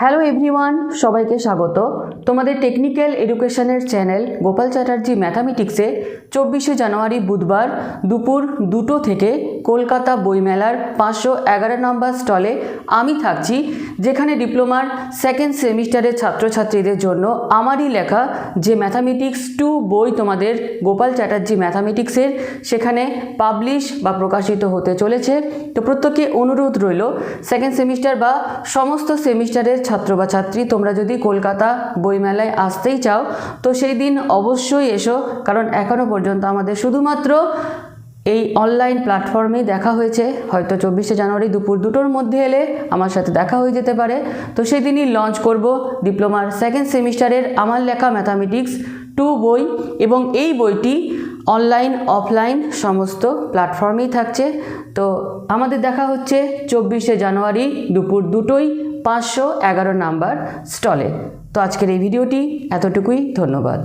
Hello everyone সবাইকে স্বাগত। তোমাদের টেকনিক্যাল এডুকেশনের চ্যানেল গোপাল চ্যাটার্জি ম্যাথামেটিক্সে চব্বিশে জানুয়ারি বুধবার দুপুর দুটো থেকে কলকাতা বইমেলার পাঁচশো এগারো নম্বর স্টলে আমি থাকছি, যেখানে ডিপ্লোমার সেকেন্ড সেমিস্টারের ছাত্রছাত্রীদের জন্য আমারই লেখা যে ম্যাথামেটিক্স টু বই তোমাদের গোপাল চ্যাটার্জি ম্যাথামেটিক্সের সেখানে পাবলিশ বা প্রকাশিত হতে চলেছে। তো প্রত্যেককে অনুরোধ রইল সেকেন্ড সেমিস্টার বা সমস্ত সেমিস্টারের ছাত্র বা ছাত্রী তোমরা যদি কলকাতা বইমেলায় আসতেই চাও, তো সেই দিন অবশ্যই এসো, কারণ এখনও পর্যন্ত আমাদের শুধুমাত্র এই অনলাইন প্ল্যাটফর্মেই দেখা হয়েছে। হয়তো চব্বিশে জানুয়ারি দুপুর দুটোর মধ্যে এলে আমার সাথে দেখা হয়ে যেতে পারে। তো সেই দিনই লঞ্চ করব ডিপ্লোমার সেকেন্ড সেমিস্টারের আমার লেখা ম্যাথামেটিক্স টু বই এবং এই বইটি অনলাইন অফলাইন সমস্ত প্ল্যাটফর্মেই থাকছে। তো আমাদের দেখা হচ্ছে চব্বিশে জানুয়ারি দুপুর দুটোই পাঁচশো এগারো নাম্বার স্টলে তো আজকের এই ভিডিওটি এতটুকুই। ধন্যবাদ।